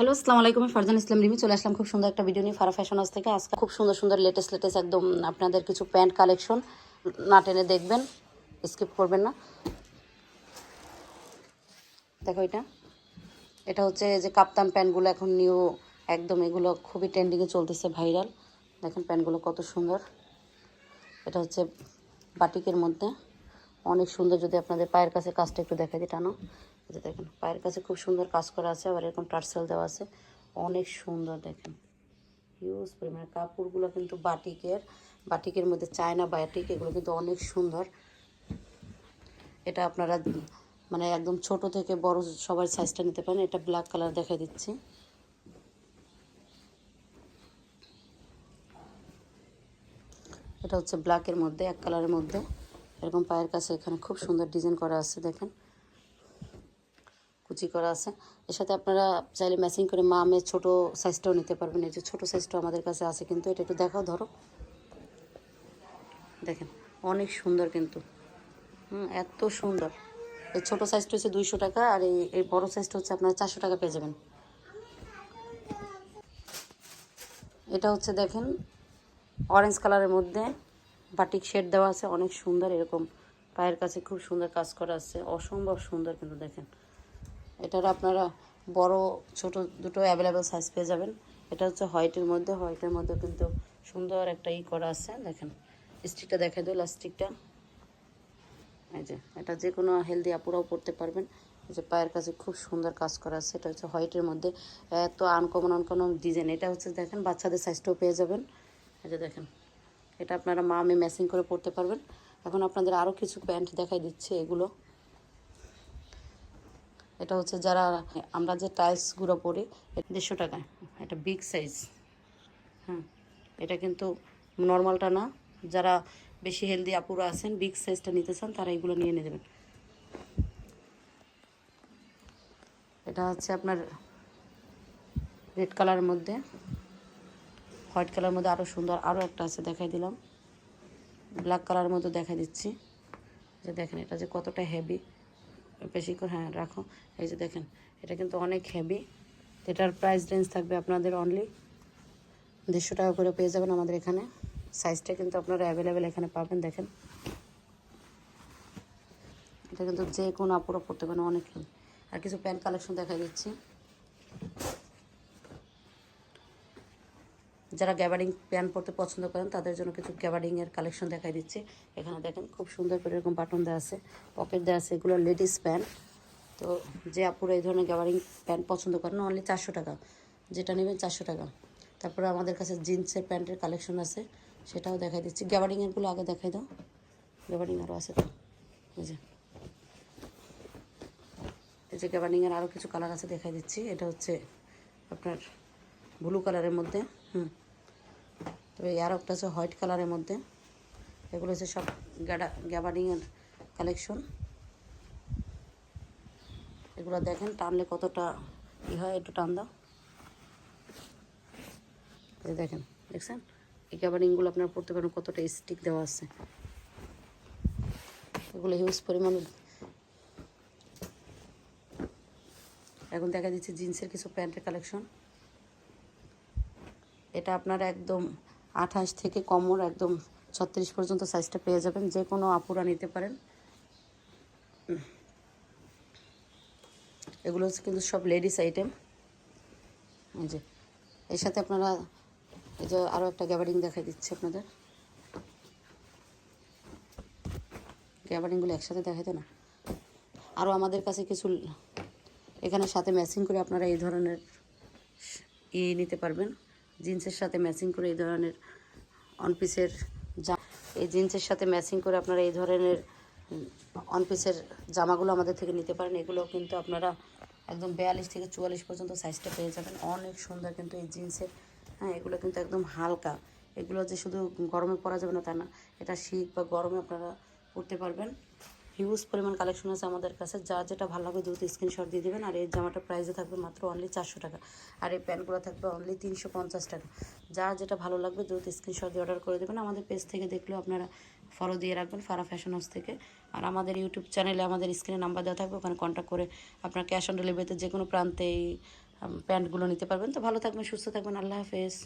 Hello আসসালামু আলাইকুম ফারজান ইসলাম রিমি চলে আসলাম খুব সুন্দর একটা ভিডিও নিয়ে ফারা ফ্যাশন হাউস থেকে। আজকে খুব সুন্দর সুন্দর লেটেস্ট লেটেস্ট একদম আপনাদের কিছু প্যান্ট কালেকশন না টেনে দেখবেন স্কিপ করবেন না। দেখো এটা। এটা হচ্ছে যে কাপ্তান প্যান্টগুলো এখন নিউ একদম এগুলো খুবই ট্রেন্ডিংয়ে চলতেছে ভাইরাল দেখেন প্যান্টগুলো কত সুন্দর। এটা হচ্ছে বাটিকের মধ্যে। অনেক সুন্দর যদি আপনাদের পায়ের কাছে কাজটা একটু দেখা দিই টানো। যে দেখেন, পায়ের কাছে খুব সুন্দর কাজ করা আছে, আবার এরকম টার্সেল দেওয়া আছে। অনেক সুন্দর দেখেন। হিউজ পরিমাণে। কাপড়গুলো কিন্তু বাটিকের বাটিকের মধ্যে চায়না বাটিক, এগুলো কিন্তু অনেক সুন্দর। এটা আপনারা মানে একদম ছোট থেকে বড় সবার সাইজটা নিতে পারেন। এটা ব্ল্যাক কালার দেখাই দিচ্ছি। এটা হচ্ছে ব্ল্যাকের মধ্যে, এক কালারের মধ্যে। এরকম পায়ের কাছে এখানে খুব সুন্দর ডিজাইন করা আছে, দেখেন। কুচি করা আছে। এর সাথে আপনারা চাইলে ম্যাচিং করে মা মেয়ে ছোটো সাইজটাও নিতে পারবেন। এই যে ছোটো সাইজটাও আমাদের কাছে আছে কিন্তু, এটা একটু দেখাও, ধরো। দেখেন, অনেক সুন্দর কিন্তু। হুম, এত সুন্দর। এই ছোটো সাইজটা হচ্ছে দুইশো টাকা আর এই এই বড়ো সাইজটা হচ্ছে আপনারা চারশো টাকা পেয়ে যাবেন। এটা হচ্ছে দেখেন অরেঞ্জ কালারের মধ্যে বাটিক শেড দেওয়া আছে। অনেক সুন্দর এরকম। পায়ের কাছে খুব সুন্দর কাজ করা আছে। অসম্ভব সুন্দর কিন্তু দেখেন। এটার আপনারা বড়, ছোট দুটো অ্যাভেলেবেল সাইজ পেয়ে যাবেন। এটা হচ্ছে হোয়াইটের মধ্যে হোয়াইটের মধ্যে কিন্তু সুন্দর একটা ই করা আছে, দেখেন। স্টিকটা দেখা দিও লাস্টিকটা এই যে, এটা যে কোনো হেলদি আপুরাও পড়তে পারবেন। যে পায়ের কাছে খুব সুন্দর কাজ করা আছে, এটা হচ্ছে হোয়াইটের মধ্যে। এত আনকমন আনকমন ডিজাইন এটা হচ্ছে, দেখেন, বাচ্চাদের সাইজটাও পেয়ে যাবেন। এই যে, দেখেন, এটা আপনারা মা আমি ম্যাচিং করে পরতে পারবেন। এখন আপনাদের আরও কিছু প্যান্ট দেখাই দিচ্ছে এগুলো। এটা হচ্ছে যারা, আমরা যে টাইলসগুলো পরি দেড়শো টাকায়। এটা বিগ সাইজ হ্যাঁ এটা কিন্তু নর্মালটা না। যারা বেশি হেলদি আপুরা আছেন বিগ সাইজটা নিতে চান, তারা এগুলো নিয়ে নিয়ে এটা হচ্ছে আপনার রেড কালারের মধ্যে। হোয়াইট কালারের মধ্যে আরও সুন্দর আরও একটা আছে, দেখাই দিলাম। ব্ল্যাক কালারের মধ্যে দেখাই দিচ্ছি। যে দেখেন, এটা যে কতটা হেভি বেশি করে হ্যাঁ রাখো। এই যে দেখেন, এটা কিন্তু অনেক হেভি এটার প্রাইস রেঞ্জ থাকবে আপনাদের অনলি দেড়শো টাকা করে পেয়ে যাবেন আমাদের এখানে। সাইজটা কিন্তু আপনারা অ্যাভেলেবেল এখানে পাবেন, দেখেন। এটা কিন্তু যে কোনো আপুরা পড়তে পারেন অনেক আর কিছু প্যান্ট কালেকশন দেখা দিচ্ছি। যারা গ্যাবারিং প্যান্ট পরতে পছন্দ করেন, তাদের জন্য কিছু গ্যাবারিংয়ের কালেকশন দেখাই দিচ্ছি। এখানে দেখেন খুব সুন্দর করে এরকম বাটন দেওয়া আছে পকেট দেওয়া আছে, এগুলো লেডিস প্যান্ট তো যে আপুরা এই ধরনের গ্যাবারিং প্যান্ট পছন্দ করেন অনলি চারশো টাকা। যেটা নেবেন চারশো টাকা। তারপরে আমাদের কাছে জিন্সের প্যান্টের কালেকশন আছে, সেটাও দেখাই দিচ্ছি। গ্যাবারিংয়েরগুলো আগে দেখাই দাও। গ্যাবারিং আরও আছে তো। যে। এই যে গ্যাবারিংয়ের আরও কিছু কালার আছে দেখাই দিচ্ছি। এটা হচ্ছে আপনার ব্লু কালারের মধ্যে। হুম। তবে আর একটা আছে হোয়াইট কালারের মধ্যে। এগুলো হচ্ছে সব গ্যাডা, গ্যাবারিংয়ের কালেকশন। এগুলো দেখেন, টানলে কতটা ই হয়, একটু টান দাও। এই দেখেন, দেখছেন? এই গ্যাবারিংগুলো আপনারা পড়তে পারেন, কতটা স্টিক দেওয়া আছে। এগুলো হিউজ পরিমাণ। এখন দেখা দিচ্ছে জিন্সের কিছু প্যান্টের কালেকশন। এটা আপনারা একদম আঠাশ থেকে কমর একদম ছত্রিশ পর্যন্ত সাইজটা পেয়ে যাবেন, যে কোনো আপুরা নিতে পারেন। এগুলো হচ্ছে কিন্তু সব লেডিস আইটেম যে, এর সাথে আপনারা এই যে আরও একটা গ্যাবারিং দেখা দিচ্ছে আপনাদের। গ্যাবারিংগুলো একসাথে দেখাইতে না। আরও আমাদের কাছে কিছু এখানে সাথে ম্যাচিং করে আপনারা এই ধরনের ই নিতে পারবেন। জিন্সের সাথে ম্যাচিং করে এই ধরনের অন পিসের এই জিন্সের সাথে ম্যাচিং করে আপনারা এই ধরনের অন পিসের জামাগুলো আমাদের থেকে নিতে পারেন। এগুলো কিন্তু আপনারা একদম বিয়াল্লিশ থেকে চুয়াল্লিশ পর্যন্ত সাইজটা পেয়ে যাবেন। অনেক সুন্দর কিন্তু এই জিন্সের হ্যাঁ এগুলো কিন্তু একদম হালকা। এগুলো যে শুধু গরমে পরা যাবে না তা না, এটা শীত বা গরমে আপনারা পরতে পারবেন। হিউজ পরিমাণ কালেকশন আছে আমাদের কাছে। যা যেটা ভালো লাগবে দ্রুত স্ক্রিনশট দিয়ে দেবেন। আর এই জামাটা প্রাইসে থাকবে মাত্র অনলি চারশো টাকা। আর এই প্যান্টগুলো থাকবে অনলি তিনশো পঞ্চাশ টাকা। যা যেটা ভালো লাগবে দ্রুত স্ক্রিনশট দিয়ে অর্ডার করে দেবেন। আমাদের পেজ থেকে দেখলেও আপনারা ফলো দিয়ে রাখবেন ফারা ফ্যাশন হাউস থেকে। আর আমাদের ইউটিউব চ্যানেলে আমাদের স্ক্রিনে নাম্বার দেওয়া থাকবে। ওখানে কন্ট্যাক্ট করে আপনার ক্যাশ অন ডেলিভারিতে যে কোনো প্রান্তে এই প্যান্টগুলো নিতে পারবেন। তো ভালো থাকবেন, সুস্থ থাকবেন। আল্লাহ হাফেজ।